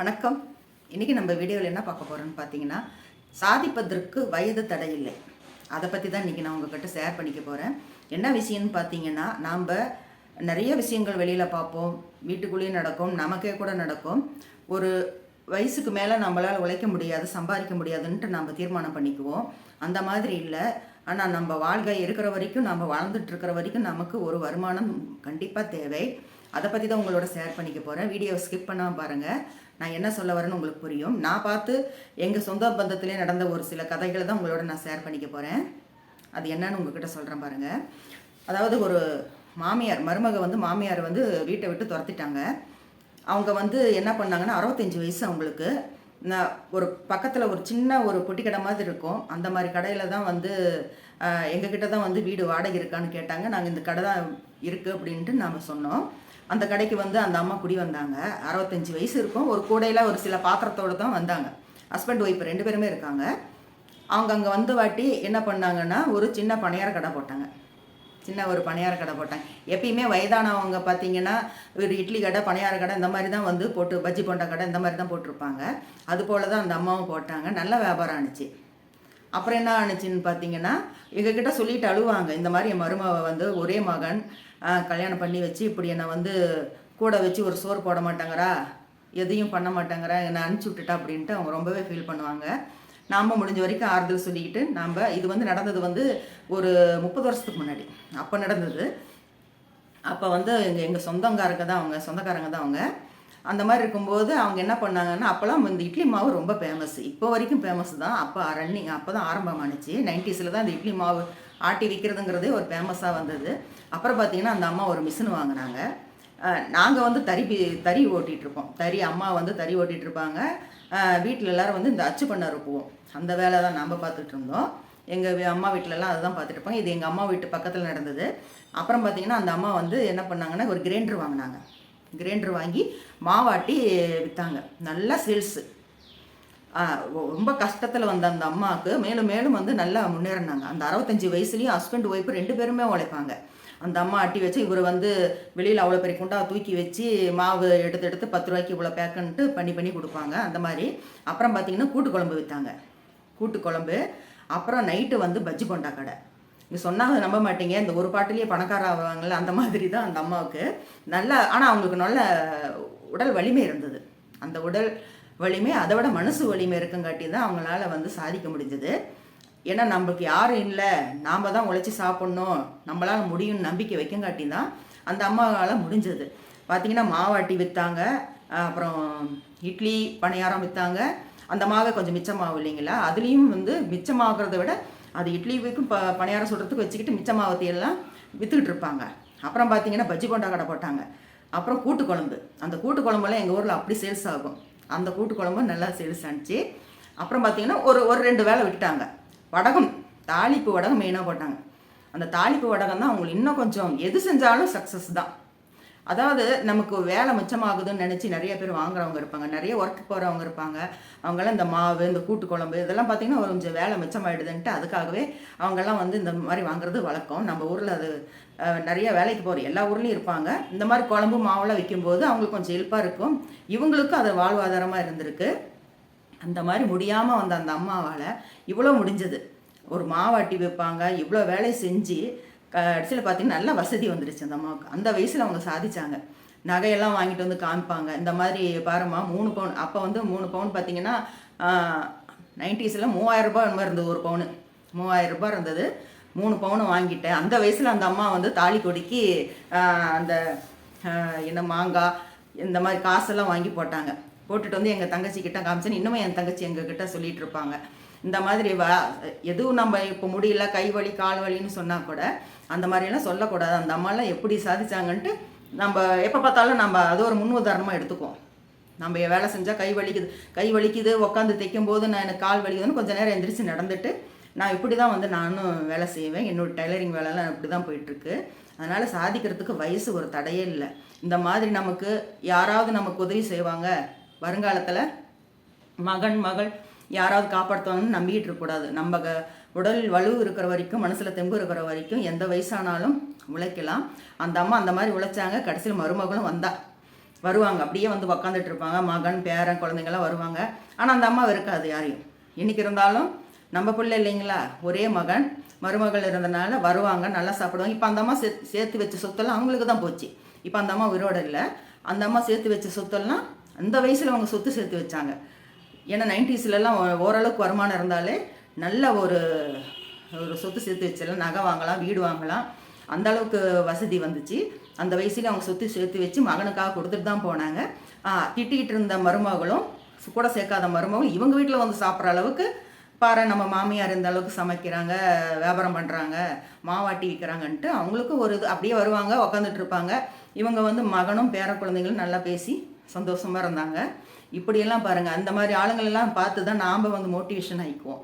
வணக்கம். இன்றைக்கி நம்ம வீடியோவில் என்ன பார்க்க போகிறோன்னு பார்த்தீங்கன்னா சாதிப்பதற்கு வயது தடையில்லை. அதை பற்றி தான் இன்றைக்கி நான் உங்ககிட்ட ஷேர் பண்ணிக்க போகிறேன் என்ன விஷயம்னு பார்த்தீங்கன்னா நாம் நிறைய விஷயங்கள் வெளியில் பார்ப்போம். வீட்டுக்குள்ளேயும் நடக்கும் நமக்கே கூட நடக்கும். ஒரு வயசுக்கு மேலே நம்மளால் உழைக்க முடியாது சம்பாதிக்க முடியாதுன்ட்டு நம்ம தீர்மானம் பண்ணிக்குவோம். அந்த மாதிரி இல்லை. ஆனால் நம்ம வாழ்க்கை இருக்கிற வரைக்கும் நம்ம வாழ்ந்துட்டு இருக்கிற வரைக்கும் நமக்கு ஒரு வருமானம் கண்டிப்பாக தேவை. அதை பற்றி தான் உங்களோட ஷேர் பண்ணிக்க போகிறேன் வீடியோவை ஸ்கிப் பண்ணாமல் பாருங்கள் நான் என்ன சொல்ல வரேன்னு உங்களுக்கு புரியும். நான் பார்த்து எங்கள் சொந்த பந்தத்திலே நடந்த ஒரு சில கதைகளை தான் உங்களோட நான் ஷேர் பண்ணிக்க போகிறேன் அது என்னன்னு உங்ககிட்ட சொல்கிறேன் பாருங்கள் அதாவது ஒரு மாமியார் மருமக வந்து மாமியார் வந்து வீட்டை விட்டு துரத்திட்டாங்க. அவங்க வந்து என்ன பண்ணாங்கன்னா அறுபத்தஞ்சு வயசு அவங்களுக்கு. நான் ஒரு பக்கத்தில் ஒரு சின்ன ஒரு பொட்டி கடை மாதிரி இருக்கும். அந்த மாதிரி கடையில் தான் வந்து எங்ககிட்ட தான் வந்து வீடு வாடகை இருக்கான்னு கேட்டாங்க. நாங்கள் இந்த கடை தான் இருக்குது அப்படின்ட்டு நாம் சொன்னோம். அந்த கடைக்கு வந்து அந்த அம்மா குடி வந்தாங்க. அறுபத்தஞ்சு வயசு இருக்கும். ஒரு கூடையில் ஒரு சில பாத்திரத்தோடு தான் வந்தாங்க. ஹஸ்பண்ட் ஒய்ஃப் ரெண்டு பேருமே இருக்காங்க. அவங்க அங்கே வந்து வாட்டி என்ன பண்ணாங்கன்னா ஒரு சின்ன பணியார கடை போட்டாங்க. சின்ன ஒரு பணியார கடை போட்டாங்க எப்பயுமே வயதானவங்க பார்த்தீங்கன்னா ஒரு இட்லி கடை பணியார கடை இந்த மாதிரி தான் வந்து போட்டு பஜ்ஜி போண்டா கடை இந்த மாதிரி தான் போட்டிருப்பாங்க. அது போல் தான் அந்த அம்மாவும் போட்டாங்க. நல்ல வியாபாரம் ஆணுச்சு அப்புறம் என்ன ஆணுச்சுன்னு பார்த்தீங்கன்னா எங்ககிட்ட சொல்லிட்டு அழுவாங்க. இந்த மாதிரி என் மருமவ வந்து ஒரே மகன் கல்யாணம் பண்ணி வச்சு இப்படி என்னை வந்து கூட வச்சு ஒரு சோறு போட மாட்டாங்கறா எதையும் பண்ண மாட்டாங்கறா என்னை அனுப்பிச்சி விட்டுட்டா அப்படின்ட்டு அவங்க ரொம்பவே ஃபீல் பண்ணுவாங்க. நாம் முடிஞ்ச வரைக்கும் ஆறுதல் சொல்லிக்கிட்டு நாம் இது வந்து நடந்தது வந்து ஒரு முப்பது வருஷத்துக்கு முன்னாடி. அப்போ நடந்தது. அப்போ வந்து எங்கள் எங்கள் சொந்தக்காரங்க தான் அவங்க சொந்தக்காரங்க தான் அவங்க. அந்த மாதிரி இருக்கும்போது அவங்க என்ன பண்ணாங்கன்னா அப்போல்லாம் இந்த இட்லி மாவு ரொம்ப ஃபேமஸ் இப்போ வரைக்கும் ஃபேமஸ் தான். அப்போ ரன்னிங் அப்போ தான் ஆரம்பமானுச்சு நைன்டிஸில் தான் இந்த இட்லி மாவு ஆட்டி விற்கிறதுங்கிறதே ஒரு ஃபேமஸாக வந்தது. அப்புறம் பார்த்தீங்கன்னா அந்த அம்மா ஒரு மிஷின் வாங்கினாங்க. நாங்கள் வந்து தறி பி- தறி ஓட்டிகிட்ருப்போம் தறி அம்மா வந்து தறி ஓட்டிகிட்டு இருப்பாங்க. வீட்டில் எல்லாரும் வந்து இந்த அச்சு பண்ண இருப்போம் அந்த வேலை தான் நாம் பார்த்துட்டு இருந்தோம். எங்கள் அம்மா வீட்டிலலாம் அதுதான் பார்த்துட்டு இருப்பாங்க. இது எங்கள் அம்மா வீட்டு பக்கத்தில் நடந்தது. அப்புறம் பார்த்தீங்கன்னா அந்த அம்மா வந்து என்ன பண்ணாங்கன்னா ஒரு கிரைண்டர் வாங்கினாங்க. கிரைண்டர் வாங்கி மாவாட்டி விற்றாங்க நல்லா சேல்ஸு. ரொம்ப கஷ்டத்தில் வந்த அந்த அம்மாவுக்கு மேலும் மேலும் வந்து நல்லா முன்னேறினாங்க. அந்த அறுபத்தஞ்சி வயசுலேயும் ஹஸ்பண்ட் ஒய்ஃப் ரெண்டு பேருமே உழைப்பாங்க. அந்த அம்மா அட்டி வச்சு இவர் வந்து வெளியில் அவ்வளோ பெரிய குண்டா தூக்கி வச்சு மாவு எடுத்து எடுத்து பத்து ரூபாய்க்கு இவ்வளோ பேக்குன்ட்டு பண்ணி பண்ணி கொடுப்பாங்க அந்த மாதிரி. அப்புறம் பார்த்தீங்கன்னா கூட்டு குழம்பு விற்றாங்க கூட்டு குழம்பு அப்புறம் நைட்டு வந்து பஜ்ஜி போண்டா கடை. இங்கே சொன்னாங்க நம்ப மாட்டீங்க. இந்த ஒரு பாட்டிலேயே பணக்கார ஆவாங்கள்ல அந்த மாதிரி தான் அந்த அம்மாவுக்கு. நல்ல ஆனால் அவங்களுக்கு நல்ல உடல் வலிமை இருந்தது. அந்த உடல் வலிமை அதை விட மனசு வலிமை இருக்குங்காட்டி தான் அவங்களால வந்து சாதிக்க முடிஞ்சது. ஏன்னா நம்மளுக்கு யாரும் இல்லை. நாம் தான் உழைச்சி சாப்பிட்ணும். நம்மளால் முடியும்னு நம்பிக்கை வைக்கங்காட்டி தான் அந்த அம்மாவால் முடிஞ்சது. பார்த்தீங்கன்னா மாவாட்டி விற்றாங்க அப்புறம் இட்லி பணியாரம் விற்றாங்க அந்த மாவை கொஞ்சம் மிச்சமாகும் இல்லைங்களா? அதுலேயும் வந்து மிச்சமாகிறத விட அது இட்லி வைக்கும் ப பணியாரம் சுடுறதுக்கு வச்சுக்கிட்டு மிச்சமாவத்தையெல்லாம் விற்றுக்கிட்டு இருப்பாங்க. அப்புறம் பார்த்தீங்கன்னா பஜ்ஜி போண்டா கடை போட்டாங்க. அப்புறம் கூட்டு குழம்பு. அந்த கூட்டு குழம்பெல்லாம் எங்கள் ஊரில் அப்படி சேல்ஸ் ஆகும். அந்த கூட்டு குழம்பு நல்லா சேல்ஸ் ஆனிச்சு. அப்புறம் பார்த்தீங்கன்னா ஒரு ஒரு ரெண்டு வேலை விட்டுட்டாங்க. வடகம் தாளிப்பு வடகம் மெயினாக போட்டாங்க. அந்த தாளிப்பு வடகம் தான் அவங்களுக்கு இன்னும் கொஞ்சம் எது செஞ்சாலும் சக்ஸஸ் தான். அதாவது நமக்கு வேலை மிச்சமாகுதுன்னு நினச்சி நிறைய பேர் வாங்குறவங்க இருப்பாங்க. நிறைய ஒர்க்கு போகிறவங்க இருப்பாங்க. அவங்கெல்லாம் இந்த மாவு இந்த கூட்டு குழம்பு இதெல்லாம் பார்த்தீங்கன்னா ஒரு கொஞ்சம் வேலை மிச்சமாயிடுதுன்ட்டு அதுக்காகவே அவங்கெல்லாம் வந்து இந்த மாதிரி வாங்குறது வழக்கம். நம்ம ஊரில் அது நிறைய வேலைக்கு போகிற எல்லா ஊர்லேயும் இருப்பாங்க. இந்த மாதிரி குழம்பு மாவெல்லாம் விற்கும்போது அவங்களுக்கு கொஞ்சம் ஹெல்ப்பாக இருக்கும். இவங்களுக்கும் அது வாழ்வாதாரமாக இருந்திருக்கு. அந்த மாதிரி முடியாமல் வந்த அந்த அம்மாவால் இவ்வளோ முடிஞ்சது. ஒரு மாவாட்டி வைப்பாங்க இவ்வளோ வேலை செஞ்சு கடைசியில் பார்த்தீங்கன்னா நல்ல வசதி வந்துடுச்சு அந்த அம்மாவுக்கு. அந்த வயசில் அவங்க சாதிச்சாங்க. நகையெல்லாம் வாங்கிட்டு வந்து காமிப்பாங்க. இந்த மாதிரி பாருமா மூணு பவுன் அப்போ வந்து மூணு பவுன் பார்த்தீங்கன்னா நைன்டிஸில் மூவாயிரம் ரூபாய் அந்த மாதிரி இருந்தது ஒரு பவுனு. மூவாயிரம் ரூபாய் இருந்தது. மூணு பவுனு வாங்கிட்டேன். அந்த வயசில் அந்த அம்மா வந்து தாலி கொடிக்கு அந்த என்ன மாங்காய் இந்த மாதிரி காசெல்லாம் வாங்கி போட்டாங்க. போட்டுட்டு வந்து எங்கள் தங்கச்சி கிட்ட இன்னமும் என் தங்கச்சி எங்கள் கிட்ட சொல்லிட்டு இருப்பாங்க இந்த மாதிரி வ எதுவும் நம்ம இப்போ முடியல கை வலி கால் வலின்னு சொன்னால் கூட அந்த மாதிரியெல்லாம் சொல்லக்கூடாது. அந்த அம்மாலாம் எப்படி சாதிச்சாங்கன்ட்டு நம்ம எப்போ பார்த்தாலும் நம்ம அது ஒரு முன் உதாரணமாக எடுத்துக்குவோம். நம்ம வேலை செஞ்சால் கை வலிக்குது கை வலிக்குது உட்காந்து தைக்கும் போது நான் எனக்கு கால் வலிக்குதுன்னு கொஞ்சம் நேரம் எந்திரிச்சு நடந்துட்டு நான் இப்படி தான் வந்து நானும் வேலை செய்வேன். என்னோடய டைலரிங் வேலைலாம் இப்படி தான் போயிட்டுருக்கு. அதனால் சாதிக்கிறதுக்கு வயசு ஒரு தடையே இல்லை. இந்த மாதிரி நமக்கு யாராவது நமக்கு உதவி செய்வாங்க வருங்காலத்தில் மகன் மகள் யாராவது காப்பாற்றுவாங்கன்னு நம்பிக்கிட்டு இருக்கக்கூடாது நம்ம க உடல் வலு இருக்கிற வரைக்கும் மனசில் தெம்பு இருக்கிற வரைக்கும் எந்த வயசானாலும் உழைக்கலாம். அந்த அம்மா அந்த மாதிரி உழைச்சாங்க கடைசியில் மருமகளும் வந்தா. வருவாங்க. அப்படியே வந்து உக்காந்துட்டு இருப்பாங்க. மகன் பேரன் குழந்தைங்கள்லாம் வருவாங்க. ஆனால் அந்த அம்மா இருக்காது யாரையும். இன்னைக்கு இருந்தாலும் நம்ம பிள்ளை இல்லைங்களா? ஒரே மகன் மருமகள் இருந்தனால வருவாங்க நல்லா சாப்பிடுவாங்க. இப்போ அந்த அம்மா சே சேர்த்து வச்ச சொத்தெல்லாம் அவங்களுக்கு தான் போச்சு. இப்போ அந்த அம்மா உயிரோட இல்லை. அந்த அம்மா சேர்த்து வச்ச சொத்தெல்லாம் அந்த வயசில் அவங்க சொத்து சேர்த்து வச்சாங்க. ஏன்னா நைன்டிஸ்லலாம் ஓரளவுக்கு வருமானம் இருந்தாலே நல்ல ஒரு ஒரு சொத்து சேர்த்து வச்சிடலாம் நகை வாங்கலாம் வீடு வாங்கலாம். அந்த அளவுக்கு வசதி வந்துச்சு. அந்த வயசில் அவங்க சொத்து சேர்த்து வச்சு மகனுக்காக கொடுத்துட்டு தான் போனாங்க. திட்டிக்கிட்டு இருந்த மருமகளும் கூட சேர்க்காத மருமகளும் இவங்க வீட்டில் வந்து சாப்பிட்ற அளவுக்கு பாரு நம்ம மாமியார் இந்த அளவுக்கு சமைக்கிறாங்க வியாபாரம் பண்ணுறாங்க மாவாட்டி விற்கிறாங்கன்ட்டு அவங்களுக்கு ஒரு இது அப்படியே வருவாங்க உக்காந்துட்டு இருப்பாங்க. இவங்க வந்து மகனும் பேர குழந்தைங்களும் நல்லா பேசி சந்தோஷமாக இருந்தாங்க. இப்படியெல்லாம் பாருங்கள் அந்த மாதிரி ஆளுங்களெல்லாம் பார்த்து தான் நாம் வந்து மோட்டிவேஷன் ஆகிக்குவோம்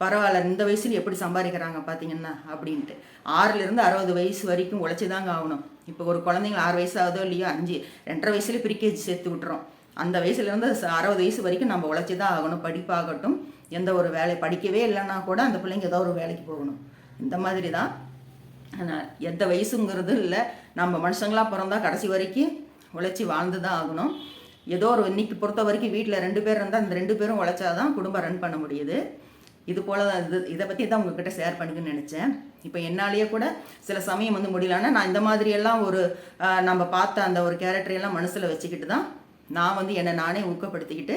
பரவாயில்ல இந்த வயசில் எப்படி சம்பாதிக்கிறாங்க பார்த்தீங்கன்னா அப்படின்ட்டு. ஆறுலேருந்து அறுபது வயசு வரைக்கும் உழைச்சி தாங்க ஆகணும். இப்போ ஒரு குழந்தைங்க ஆறு வயசு ஆகுதோ இல்லையோ அஞ்சு ரெண்டரை வயசுல பிரிக்கேஜ் சேர்த்து விட்டுறோம். அந்த வயசுலேருந்து அறுபது வயசு வரைக்கும் நம்ம உழைச்சி தான் ஆகணும் படிப்பாகட்டும். எந்த ஒரு வேலை படிக்கவே இல்லைன்னா கூட அந்த பிள்ளைங்க ஏதோ ஒரு வேலைக்கு போகணும். இந்த மாதிரி தான் ஆனால் எந்த வயசுங்கிறது இல்லை. நம்ம மனுஷங்களா பிறந்தா கடைசி வரைக்கும் உழைச்சி வாழ்ந்து தான் ஆகணும். ஏதோ ஒரு இன்னைக்கு பொறுத்த வரைக்கும் வீட்டில் ரெண்டு பேர் இருந்தால் அந்த ரெண்டு பேரும் உழைச்சாதான் குடும்பம் ரன் பண்ண முடியுது. இது போல தான் இது இதை பற்றி தான் உங்ககிட்ட ஷேர் பண்ணிக்கணும்னு நினச்சேன். இப்போ என்னாலேயே கூட சில சமயம் வந்து முடியலன்னா நான் இந்த மாதிரி எல்லாம் ஒரு நம்ம பார்த்த அந்த ஒரு கேரக்டரையெல்லாம் மனசில் வச்சுக்கிட்டு தான் நான் வந்து என்னை நானே ஊக்கப்படுத்திக்கிட்டு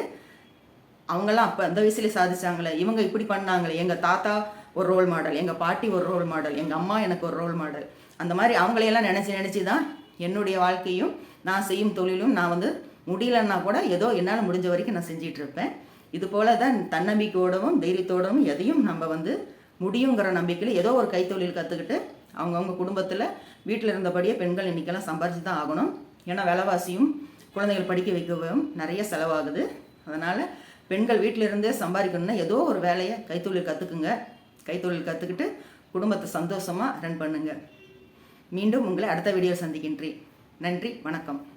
அவங்கெல்லாம் அப்போ அந்த வயசுல சாதிச்சாங்களே இவங்க இப்படி பண்ணாங்களே எங்கள் தாத்தா ஒரு ரோல் மாடல் எங்கள் பாட்டி ஒரு ரோல் மாடல் எங்கள் அம்மா எனக்கு ஒரு ரோல் மாடல் அந்த மாதிரி அவங்களையெல்லாம் நினச்சி நினச்சி தான் என்னுடைய வாழ்க்கையும் நான் செய்யும் தொழிலும் நான் வந்து முடியலன்னா கூட ஏதோ என்னால் முடிஞ்ச வரைக்கும் நான் செஞ்சிட்டு இருப்பேன் இது போல தான் தன்னம்பிக்கையோடவும் தைரியத்தோடவும் எதையும் நம்ம வந்து முடியுங்கிற நம்பிக்கையில் ஏதோ ஒரு கைத்தொழில் கற்றுக்கிட்டு அவங்கவுங்க குடும்பத்தில் வீட்டில் இருந்தபடியே பெண்கள் இன்றைக்கெல்லாம் சம்பாரிச்சு தான் ஆகணும். ஏன்னா விலைவாசியும் குழந்தைகள் படிக்க வைக்கவும் நிறைய செலவாகுது. அதனால் பெண்கள் வீட்டில் இருந்தே சம்பாதிக்கணும்னா ஏதோ ஒரு வேலையை கைத்தொழில் கற்றுக்குங்க கைத்தொழில் கற்றுக்கிட்டு குடும்பத்தை சந்தோஷமாக ரன் பண்ணுங்கள் மீண்டும் உங்களை அடுத்த வீடியோ சந்திக்கின்றேன். நன்றி வணக்கம்.